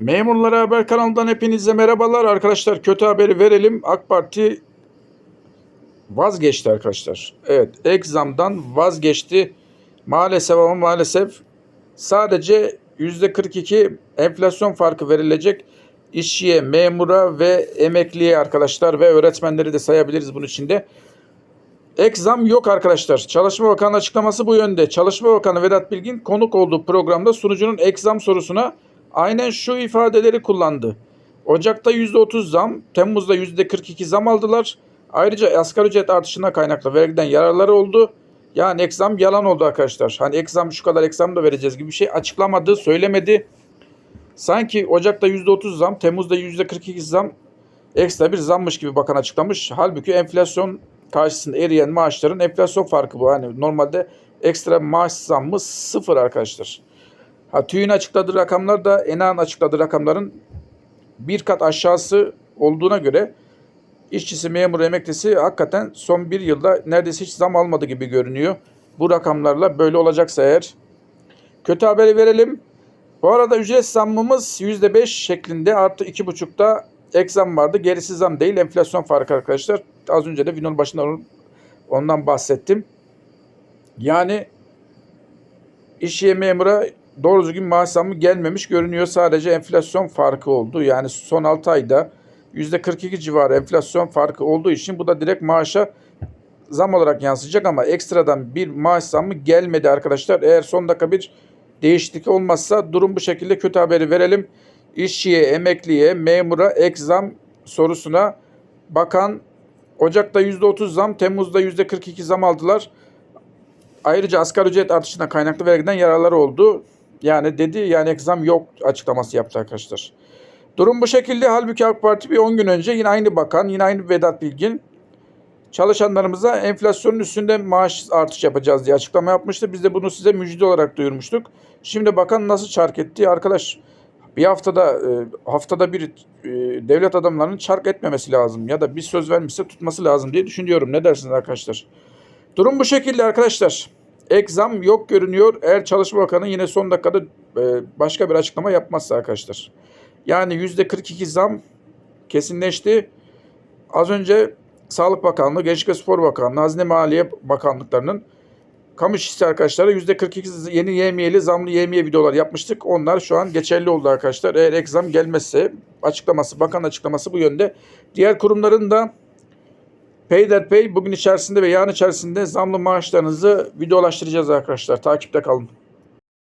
Memurlara Haber kanalından hepinize merhabalar arkadaşlar. Kötü haberi verelim. AK Parti vazgeçti arkadaşlar. Evet, ek zamdan vazgeçti. Maalesef ama maalesef sadece %42 enflasyon farkı verilecek işçiye, memura ve emekliye arkadaşlar ve öğretmenleri de sayabiliriz bunun içinde. Ek zam yok arkadaşlar. Çalışma Bakanı açıklaması bu yönde. Çalışma Bakanı Vedat Bilgin konuk olduğu programda sunucunun ek zam sorusuna aynen şu ifadeleri kullandı. Ocak'ta %30 zam, Temmuz'da %42 zam aldılar. Ayrıca asgari ücret artışına kaynaklı vergiden yararları oldu. Yani ek zam yalan oldu arkadaşlar. Hani ek zam şu kadar ek zam da vereceğiz gibi bir şey açıklamadı, söylemedi. Sanki Ocak'ta %30 zam, Temmuz'da %42 zam ekstra bir zammış gibi bakan açıklamış. Halbuki enflasyon karşısında eriyen maaşların enflasyon farkı bu. Hani normalde ekstra maaş zammı sıfır arkadaşlar. Ha, TÜİ'nin açıkladığı rakamlar da ENA'nın açıkladığı rakamların bir kat aşağısı olduğuna göre işçisi, memuru, emeklisi hakikaten son bir yılda neredeyse hiç zam almadı gibi görünüyor. Bu rakamlarla böyle olacaksa eğer. Kötü haberi verelim. Bu arada ücret zammımız %5 şeklinde artı 2,5'da ek zam vardı. Gerisi zam değil enflasyon farkı arkadaşlar. Az önce de videonun başında ondan bahsettim. Yani işçiye memura doğru düzgün maaş zammı gelmemiş görünüyor. Sadece enflasyon farkı oldu. Yani son 6 ayda %42 civarı enflasyon farkı olduğu için bu da direkt maaşa zam olarak yansıyacak ama ekstradan bir maaş zammı gelmedi arkadaşlar. Eğer son dakika bir değişiklik olmazsa durum bu şekilde kötü haberi verelim. İşçiye, emekliye, memura ek zam sorusuna bakan Ocak'ta %30 zam, Temmuz'da %42 zam aldılar. Ayrıca asgari ücret artışına kaynaklı vergiden yararları oldu. Yani dedi yani ek zam yok açıklaması yaptı arkadaşlar. Durum bu şekilde. Halbuki AK Parti bir 10 gün önce yine aynı bakan, yine aynı Vedat Bilgin çalışanlarımıza enflasyonun üstünde maaş artış yapacağız diye açıklama yapmıştı. Biz de bunu size müjde olarak duyurmuştuk. Şimdi bakan nasıl çark etti? Arkadaş bir haftada e, haftada bir e, devlet adamlarının çark etmemesi lazım ya da bir söz vermişse tutması lazım diye düşünüyorum. Ne dersiniz arkadaşlar? Durum bu şekilde arkadaşlar. Ek zam yok görünüyor. Eğer Çalışma Bakanı yine son dakikada e, başka bir açıklama yapmazsa arkadaşlar. Yani %42 zam kesinleşti. Az önce Sağlık Bakanlığı, Gençlik ve Spor Bakanlığı, Hazine Maliye Bakanlıklarının kamu işçisi arkadaşlara %42 yeni yemiyeli zamlı yemiye videolar yapmıştık. Onlar şu an geçerli oldu arkadaşlar. Eğer ek zam gelmezse açıklaması, bakan açıklaması bu yönde. Diğer kurumların da Payderpay bugün içerisinde ve yarın içerisinde zamlı maaşlarınızı videolaştıracağız arkadaşlar. Takipte kalın.